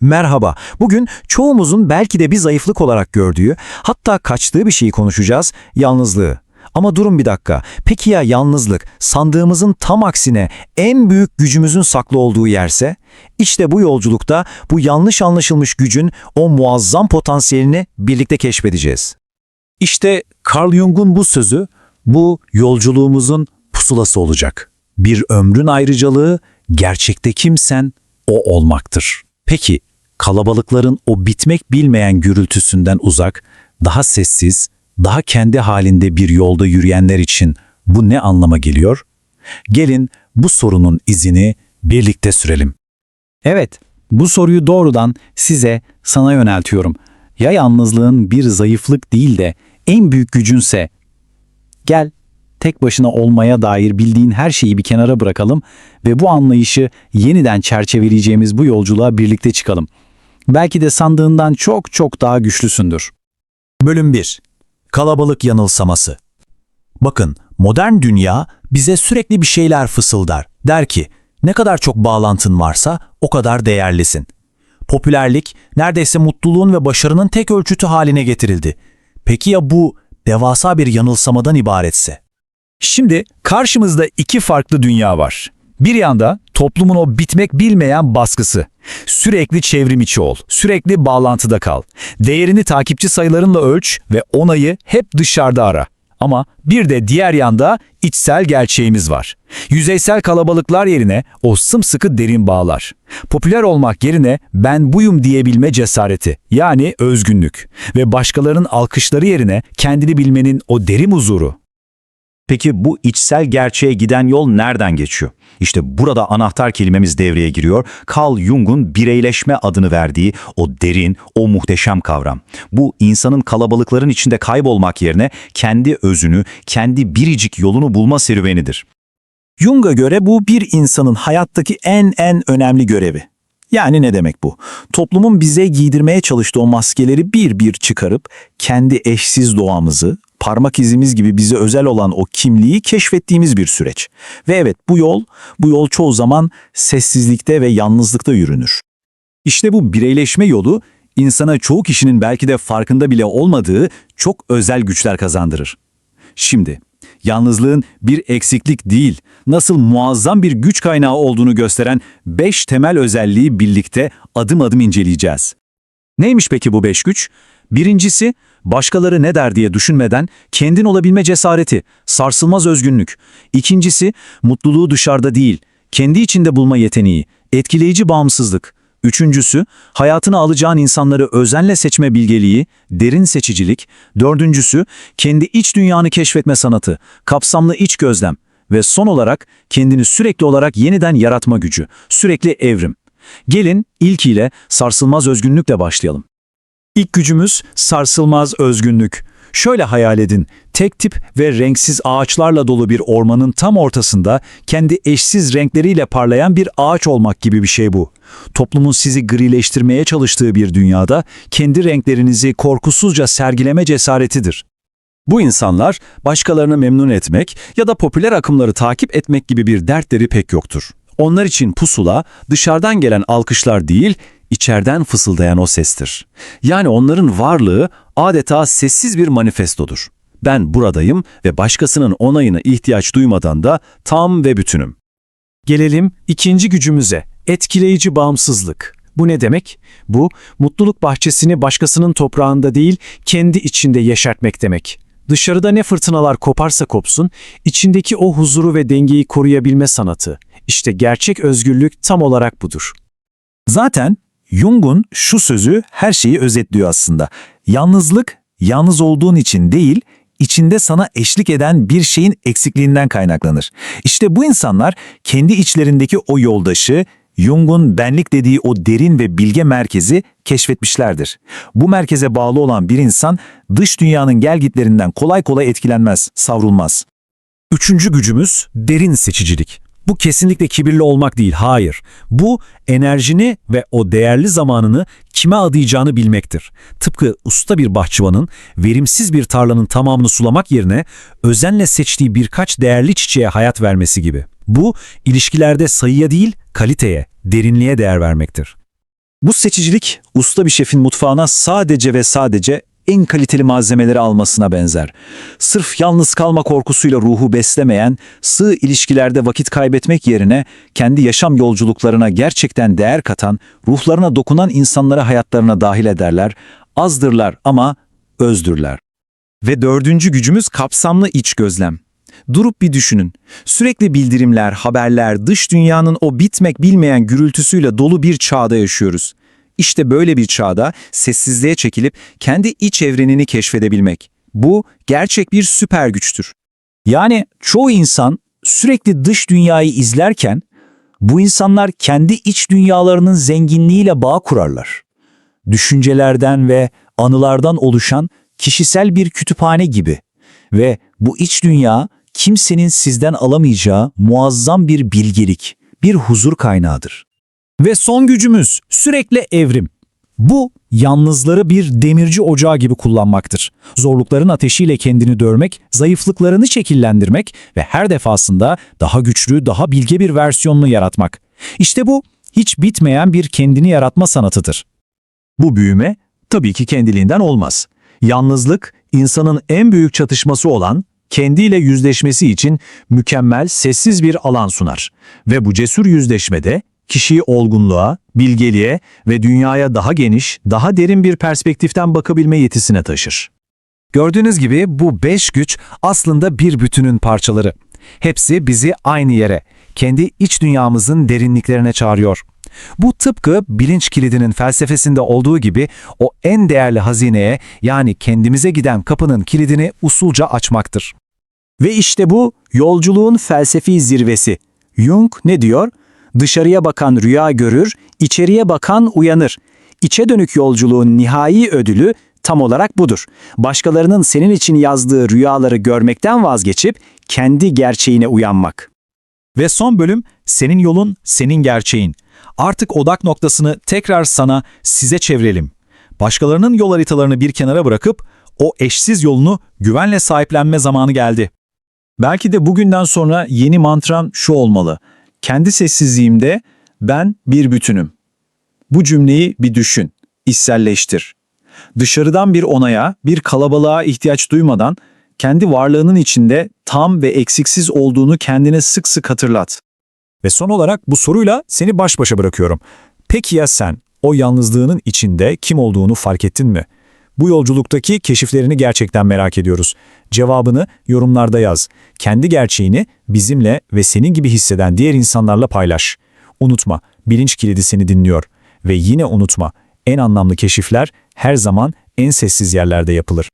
Merhaba. Bugün çoğumuzun belki de bir zayıflık olarak gördüğü, hatta kaçtığı bir şeyi konuşacağız, yalnızlığı. Ama durun bir dakika. Peki ya yalnızlık sandığımızın tam aksine en büyük gücümüzün saklı olduğu yerse? İşte bu yolculukta bu yanlış anlaşılmış gücün o muazzam potansiyelini birlikte keşfedeceğiz. İşte Carl Jung'un bu sözü, bu yolculuğumuzun pusulası olacak. Bir ömrün ayrıcalığı, gerçekte kimsen o olmaktır. Peki, kalabalıkların o bitmek bilmeyen gürültüsünden uzak, daha sessiz, daha kendi halinde bir yolda yürüyenler için bu ne anlama geliyor? Gelin bu sorunun izini birlikte sürelim. Evet, bu soruyu doğrudan size, sana yöneltiyorum. Ya yalnızlığın bir zayıflık değil de en büyük gücünse? Gel, tek başına olmaya dair bildiğin her şeyi bir kenara bırakalım ve bu anlayışı yeniden çerçeveleyeceğimiz bu yolculuğa birlikte çıkalım. Belki de sandığından çok çok daha güçlüsündür. Bölüm 1. Kalabalık yanılsaması. Bakın, modern dünya bize sürekli bir şeyler fısıldar. Der ki, ne kadar çok bağlantın varsa o kadar değerlisin. Popülerlik neredeyse mutluluğun ve başarının tek ölçütü haline getirildi. Peki ya bu devasa bir yanılsamadan ibaretse? Şimdi karşımızda iki farklı dünya var. Bir yanda toplumun o bitmek bilmeyen baskısı. Sürekli çevrim içi ol, sürekli bağlantıda kal. Değerini takipçi sayılarınla ölç ve onayı hep dışarıda ara. Ama bir de diğer yanda içsel gerçeğimiz var. Yüzeysel kalabalıklar yerine o sımsıkı derin bağlar. Popüler olmak yerine ben buyum diyebilme cesareti yani özgünlük ve başkalarının alkışları yerine kendini bilmenin o derin huzuru. Peki bu içsel gerçeğe giden yol nereden geçiyor? İşte burada anahtar kelimemiz devreye giriyor. Carl Jung'un bireyleşme adını verdiği o derin, o muhteşem kavram. Bu insanın kalabalıkların içinde kaybolmak yerine kendi özünü, kendi biricik yolunu bulma serüvenidir. Jung'a göre bu bir insanın hayattaki en en önemli görevi. Yani ne demek bu? Toplumun bize giydirmeye çalıştığı o maskeleri bir bir çıkarıp kendi eşsiz doğamızı, parmak izimiz gibi bize özel olan o kimliği keşfettiğimiz bir süreç. Ve evet bu yol, bu yol çoğu zaman sessizlikte ve yalnızlıkta yürünür. İşte bu bireyleşme yolu insana çoğu kişinin belki de farkında bile olmadığı çok özel güçler kazandırır. Şimdi yalnızlığın bir eksiklik değil, nasıl muazzam bir güç kaynağı olduğunu gösteren beş temel özelliği birlikte adım adım inceleyeceğiz. Neymiş peki bu beş güç? Birincisi, başkaları ne der diye düşünmeden kendin olabilme cesareti, sarsılmaz özgünlük. İkincisi, mutluluğu dışarıda değil, kendi içinde bulma yeteneği, etkileyici bağımsızlık. Üçüncüsü, hayatına alacağın insanları özenle seçme bilgeliği, derin seçicilik. Dördüncüsü, kendi iç dünyanı keşfetme sanatı, kapsamlı iç gözlem. Ve son olarak kendini sürekli olarak yeniden yaratma gücü, sürekli evrim. Gelin ilkiyle sarsılmaz özgünlükle başlayalım. İlk gücümüz sarsılmaz özgünlük. Şöyle hayal edin, tek tip ve renksiz ağaçlarla dolu bir ormanın tam ortasında kendi eşsiz renkleriyle parlayan bir ağaç olmak gibi bir şey bu. Toplumun sizi grileştirmeye çalıştığı bir dünyada kendi renklerinizi korkusuzca sergileme cesaretidir. Bu insanlar başkalarını memnun etmek ya da popüler akımları takip etmek gibi bir dertleri pek yoktur. Onlar için pusula dışarıdan gelen alkışlar değil, içeriden fısıldayan o sestir. Yani onların varlığı adeta sessiz bir manifestodur. Ben buradayım ve başkasının onayına ihtiyaç duymadan da tam ve bütünüm. Gelelim ikinci gücümüze, etkileyici bağımsızlık. Bu ne demek? Bu, mutluluk bahçesini başkasının toprağında değil, kendi içinde yeşertmek demek. Dışarıda ne fırtınalar koparsa kopsun, içindeki o huzuru ve dengeyi koruyabilme sanatı. İşte gerçek özgürlük tam olarak budur. Zaten Jung'un şu sözü her şeyi özetliyor aslında. Yalnızlık, yalnız olduğun için değil, içinde sana eşlik eden bir şeyin eksikliğinden kaynaklanır. İşte bu insanlar kendi içlerindeki o yoldaşı, Jung'un benlik dediği o derin ve bilge merkezi keşfetmişlerdir. Bu merkeze bağlı olan bir insan dış dünyanın gelgitlerinden kolay kolay etkilenmez, savrulmaz. Üçüncü gücümüz derin seçicilik. Bu kesinlikle kibirli olmak değil, hayır. Bu enerjini ve o değerli zamanını kime adayacağını bilmektir. Tıpkı usta bir bahçıvanın verimsiz bir tarlanın tamamını sulamak yerine özenle seçtiği birkaç değerli çiçeğe hayat vermesi gibi. Bu ilişkilerde sayıya değil, kaliteye, derinliğe değer vermektir. Bu seçicilik usta bir şefin mutfağına sadece ve sadece en kaliteli malzemeleri almasına benzer. Sırf yalnız kalma korkusuyla ruhu beslemeyen, sığ ilişkilerde vakit kaybetmek yerine kendi yaşam yolculuklarına gerçekten değer katan, ruhlarına dokunan insanları hayatlarına dahil ederler. Azdırlar ama özdürler. Ve dördüncü gücümüz kapsamlı iç gözlem. Durup bir düşünün. Sürekli bildirimler, haberler, dış dünyanın o bitmek bilmeyen gürültüsüyle dolu bir çağda yaşıyoruz. İşte böyle bir çağda sessizliğe çekilip kendi iç evrenini keşfedebilmek. Bu gerçek bir süper güçtür. Yani çoğu insan sürekli dış dünyayı izlerken bu insanlar kendi iç dünyalarının zenginliğiyle bağ kurarlar. Düşüncelerden ve anılardan oluşan kişisel bir kütüphane gibi ve bu iç dünya kimsenin sizden alamayacağı muazzam bir bilgelik, bir huzur kaynağıdır. Ve son gücümüz sürekli evrim. Bu yalnızları bir demirci ocağı gibi kullanmaktır. Zorlukların ateşiyle kendini dörmek, zayıflıklarını şekillendirmek ve her defasında daha güçlü, daha bilge bir versiyonunu yaratmak. İşte bu hiç bitmeyen bir kendini yaratma sanatıdır. Bu büyüme tabii ki kendiliğinden olmaz. Yalnızlık insanın en büyük çatışması olan kendiyle yüzleşmesi için mükemmel sessiz bir alan sunar. Ve bu cesur yüzleşmede kişiyi olgunluğa, bilgeliğe ve dünyaya daha geniş, daha derin bir perspektiften bakabilme yetisine taşır. Gördüğünüz gibi bu beş güç aslında bir bütünün parçaları. Hepsi bizi aynı yere, kendi iç dünyamızın derinliklerine çağırıyor. Bu tıpkı bilinç kilidinin felsefesinde olduğu gibi o en değerli hazineye yani kendimize giden kapının kilidini usulca açmaktır. Ve işte bu yolculuğun felsefi zirvesi. Jung ne diyor? Dışarıya bakan rüya görür, içeriye bakan uyanır. İçe dönük yolculuğun nihai ödülü tam olarak budur. Başkalarının senin için yazdığı rüyaları görmekten vazgeçip kendi gerçeğine uyanmak. Ve son bölüm senin yolun, senin gerçeğin. Artık odak noktasını tekrar sana, size çevirelim. Başkalarının yol haritalarını bir kenara bırakıp o eşsiz yolunu güvenle sahiplenme zamanı geldi. Belki de bugünden sonra yeni mantram şu olmalı. Kendi sessizliğimde ben bir bütünüm. Bu cümleyi bir düşün, içselleştir. Dışarıdan bir onaya, bir kalabalığa ihtiyaç duymadan kendi varlığının içinde tam ve eksiksiz olduğunu kendine sık sık hatırlat. Ve son olarak bu soruyla seni baş başa bırakıyorum. Peki ya sen o yalnızlığının içinde kim olduğunu fark ettin mi? Bu yolculuktaki keşiflerini gerçekten merak ediyoruz. Cevabını yorumlarda yaz. Kendi gerçeğini bizimle ve senin gibi hisseden diğer insanlarla paylaş. Unutma, bilinç kilidi seni dinliyor. Ve yine unutma, en anlamlı keşifler her zaman en sessiz yerlerde yapılır.